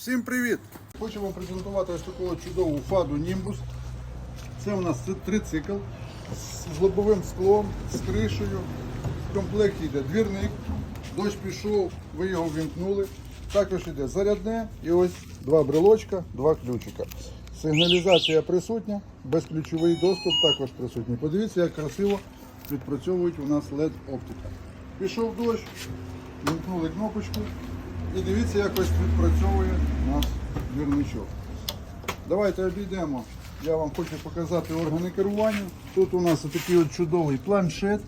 Всім привіт! Хочу вам презентувати ось таку чудову фаду Nimbus. Це у нас трицикл з лобовим склом, з кришею. В комплекті йде двірник, дощ пішов, ви його ввімкнули. Також йде зарядне і ось два брелочка, два ключика. Сигналізація присутня, безключовий доступ також присутній. Подивіться, як красиво відпрацьовують у нас LED оптика. Пішов дощ, вімкнули кнопочку і дивіться, як ось відпрацьовує у нас двірничок. Давайте обійдемо. Я вам хочу показати органи керування. Тут у нас такий от чудовий планшет,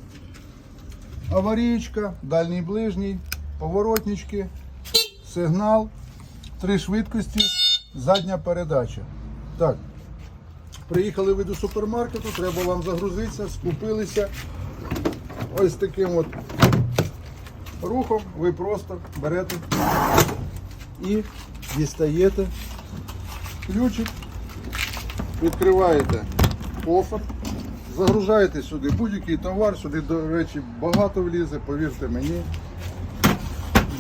аварійка, дальній ближній, поворотнички, сигнал, три швидкості, задня передача. Так, приїхали ви до супермаркету, треба вам загрузитися, скупилися. Ось таким от рухом ви просто берете і дістаєте ключик, відкриваєте кофр, загружаєте сюди будь-який товар, сюди, до речі, багато влізе, повірте мені.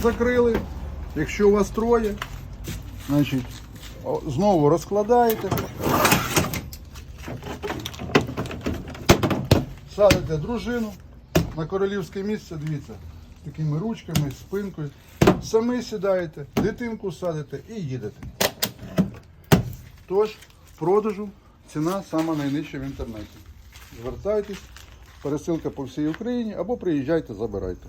Закрили. Якщо у вас троє, значить, знову розкладаєте. Садите дружину на королівське місце, дивіться, такими ручками, спинкою. Самі сідаєте, дитинку садите і їдете. Тож, в продажу ціна сама найнижча в інтернеті. Звертайтесь, пересилка по всій Україні або приїжджайте, забирайте.